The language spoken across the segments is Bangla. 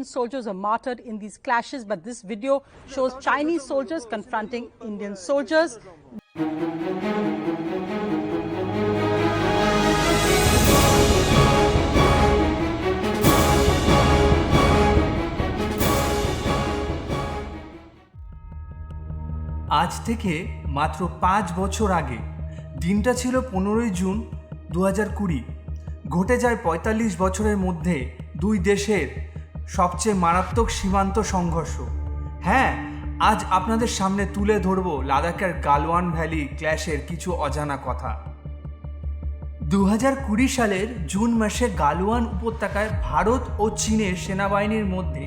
Indian soldiers were martyred in these clashes, but this video shows Chinese soldiers confronting Indian soldiers. আজ থেকে মাত্র পাঁচ বছর আগে দিনটা ছিল পনেরোই জুন দু হাজার কুড়ি ঘটে যায় পঁয়তাল্লিশ বছরের মধ্যে দুই দেশের সবচেয়ে মারাত্মক সীমান্ত সংঘর্ষ। হ্যাঁ আজ আপনাদের সামনে তুলে ধরব লাদাখের গালওয়ান ভ্যালি ক্ল্যাশের কিছু অজানা কথা। দু হাজার কুড়ি সালের জুন মাসে গালওয়ান উপত্যকায় ভারত ও চীনের সেনাবাহিনীর মধ্যে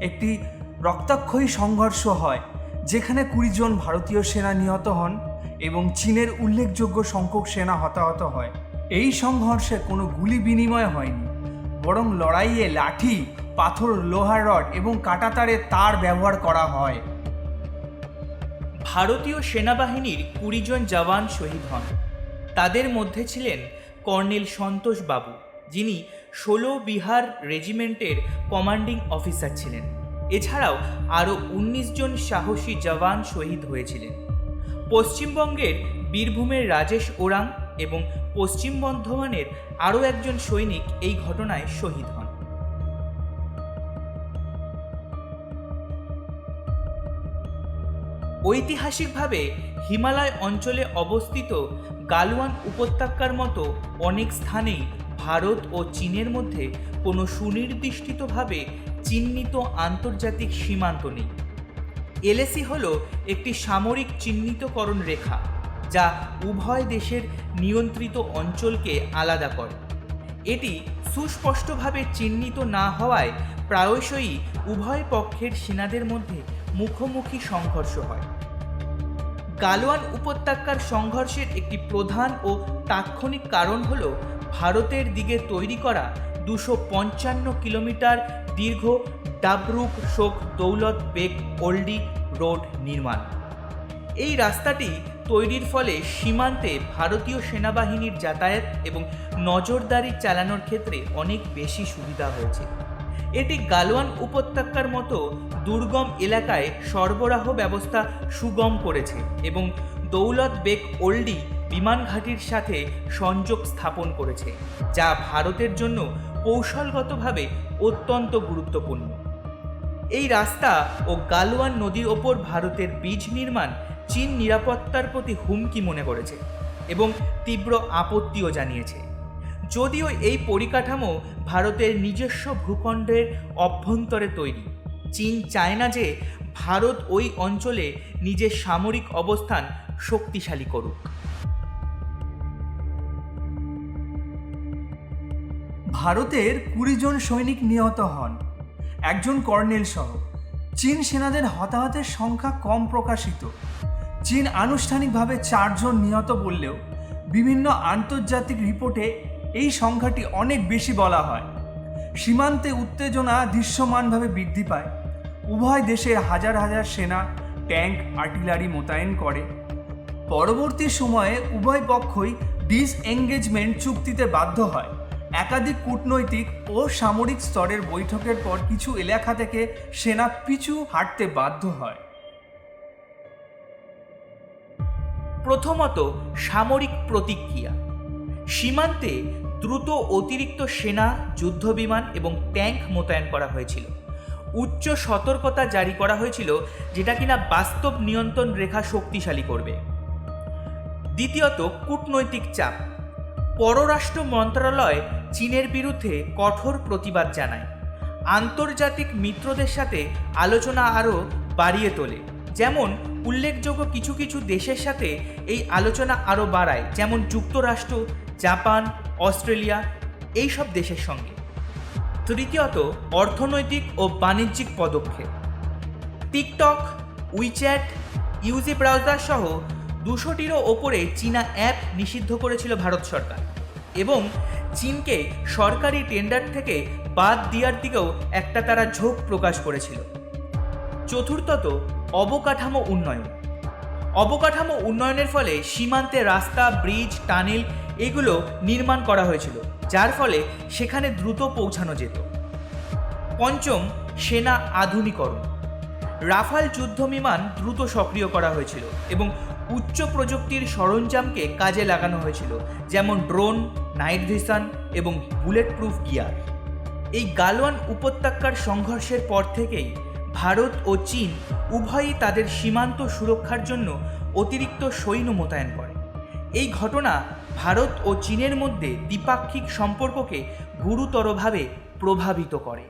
একটি রক্তাক্ষয়ী সংঘর্ষ হয়, যেখানে কুড়ি জন ভারতীয় সেনা নিহত হন এবং চীনের উল্লেখযোগ্য সংখ্যক সেনা হতাহত হয়। এই সংঘর্ষে কোনো গুলি বিনিময় হয়নি, বরং লড়াইয়ে লাঠি পাথর, লোহার রড এবং কাঁটাতারের তার ব্যবহার করা হয়। ভারতীয় সেনাবাহিনীর কুড়ি জন জওয়ান শহীদ হন। তাদের মধ্যে ছিলেন কর্নেল সন্তোষ বাবু, যিনি ষোলো বিহার রেজিমেন্টের কমান্ডিং অফিসার ছিলেন। এছাড়াও আরও উনিশ জন সাহসী জওয়ান শহীদ হয়েছিলেন। পশ্চিমবঙ্গের বীরভূমের রাজেশ ওরাং এবং পশ্চিম বর্ধমানের আরও একজন সৈনিক এই ঘটনায় শহীদ হন। ঐতিহাসিকভাবে হিমালয় অঞ্চলে অবস্থিত গালওয়ান উপত্যকার মতো অনেক স্থানেই ভারত ও চীনের মধ্যে কোনো সুনির্দিষ্টভাবে চিহ্নিত আন্তর্জাতিক সীমান্ত নেই। এলএসি হল একটি সামরিক চিহ্নিতকরণ রেখা, যা উভয় দেশের নিয়ন্ত্রিত অঞ্চলকে আলাদা করে। এটি সুস্পষ্টভাবে চিহ্নিত না হওয়ায় প্রায়শই উভয় পক্ষের সেনাদের মধ্যে মুখোমুখি সংঘর্ষ হয়। গালওয়ান উপত্যকার সংঘর্ষের একটি প্রধান ও তাৎক্ষণিক কারণ হল ভারতের দিকে তৈরি করা দুশো পঞ্চান্ন কিলোমিটার দীর্ঘ ডাবরুক শোক দৌলত বেগ ওল্ডি রোড নির্মাণ। এই রাস্তাটি তৈরির ফলে সীমান্তে ভারতীয় সেনাবাহিনীর যাতায়াত এবং নজরদারি চালানোর ক্ষেত্রে অনেক বেশি সুবিধা হয়েছে। এটি গালওয়ান উপত্যকার মতো দুর্গম এলাকায় সরবরাহ ব্যবস্থা সুগম করেছে এবং দৌলত বেগ ওল্ডি বিমান ঘাঁটির সাথে সংযোগ স্থাপন করেছে, যা ভারতের জন্য কৌশলগতভাবে অত্যন্ত গুরুত্বপূর্ণ। এই রাস্তা ও গালওয়ান নদীর ওপর ভারতের বীজ নির্মাণ চীন নিরাপত্তার প্রতি হুমকি মনে করেছে এবং তীব্র আপত্তিও জানিয়েছে। যদিও এই পরিকাঠামো ভারতের নিজস্ব ভূখণ্ডের অভ্যন্তরে তৈরি। চীন চায় না যে ভারত ওই অঞ্চলে নিজের সামরিক অবস্থান শক্তিশালী করুক। ভারতের কুড়ি জন সৈনিক নিহত হন। একজন কর্নেল সহ। চীন সেনাদের হতাহতের সংখ্যা কম প্রকাশিত। চীন আনুষ্ঠানিকভাবে চারজন নিহত বললেও বিভিন্ন আন্তর্জাতিক রিপোর্টে এই সংখ্যাটি অনেক বেশি বলা হয়। সীমান্তে উত্তেজনা দৃশ্যমানভাবে বৃদ্ধি পায়। উভয় দেশের হাজার হাজার সেনা, ট্যাঙ্ক, আর্টিলারি মোতায়েন করে। পরবর্তী সময়ে উভয় পক্ষই ডিসএঙ্গেজমেন্ট চুক্তিতে বাধ্য হয়। একাধিক কূটনৈতিক ও সামরিক স্তরের বৈঠকের পর কিছু এলাকা থেকে সেনা পিছু হাঁটতে বাধ্য হয়। প্রথমত সামরিক প্রতিক্রিয়া। সীমান্তে দ্রুত অতিরিক্ত সেনা যুদ্ধবিমান এবং ট্যাঙ্ক মোতায়েন করা হয়েছিল। উচ্চ সতর্কতা জারি করা হয়েছিল যেটা কিনা বাস্তব নিয়ন্ত্রণ রেখা শক্তিশালী করবে। দ্বিতীয়ত, কূটনৈতিক চাপ। পররাষ্ট্র মন্ত্রণালয় চীনের বিরুদ্ধে কঠোর প্রতিবাদ জানায়। আন্তর্জাতিক মিত্রদের সাথে আলোচনা আরও বাড়িয়ে তোলে। যেমন, উল্লেখযোগ্য কিছু কিছু দেশের সাথে এই আলোচনা আরও বাড়ায়, যেমন যুক্তরাষ্ট্র জাপান, অস্ট্রেলিয়া এই সব দেশের সঙ্গে। তৃতীয়ত, অর্থনৈতিক ও বাণিজ্যিক পদক্ষেপ। টিকটক, উইচ্যাট, ইউজি ব্রাউজার সহ দুশোটিরও ওপরে চীনা অ্যাপ নিষিদ্ধ করেছিল ভারত সরকার এবং চীনকে সরকারি টেন্ডার থেকে বাদ দেওয়ার দিকেও একটা তারা ঝোঁক প্রকাশ করেছিল। চতুর্থত, অবকাঠামো উন্নয়ন। অবকাঠামো উন্নয়নের ফলে সীমান্তে রাস্তা, ব্রিজ, টানেল এগুলো নির্মাণ করা হয়েছিল, যার ফলে সেখানে দ্রুত পৌঁছানো যেত। পঞ্চম সেনা আধুনিকরণ। রাফাল যুদ্ধ বিমান দ্রুত সক্রিয় করা হয়েছিল এবং উচ্চ প্রযুক্তির সরঞ্জামকে কাজে লাগানো হয়েছিল, যেমন ড্রোন, নাইট ভিশন এবং বুলেট প্রুফ গিয়ার। এই গালওয়ান উপত্যকার সংঘর্ষের পর থেকেই ভারত ও চীন উভয়ই তাদের সীমান্ত সুরক্ষার জন্য অতিরিক্ত সৈন্য মোতায়েন করে। এই ঘটনা ভারত ও চীনের মধ্যে দ্বিপাক্ষিক সম্পর্ককে গুরুতরভাবে প্রভাবিত করে।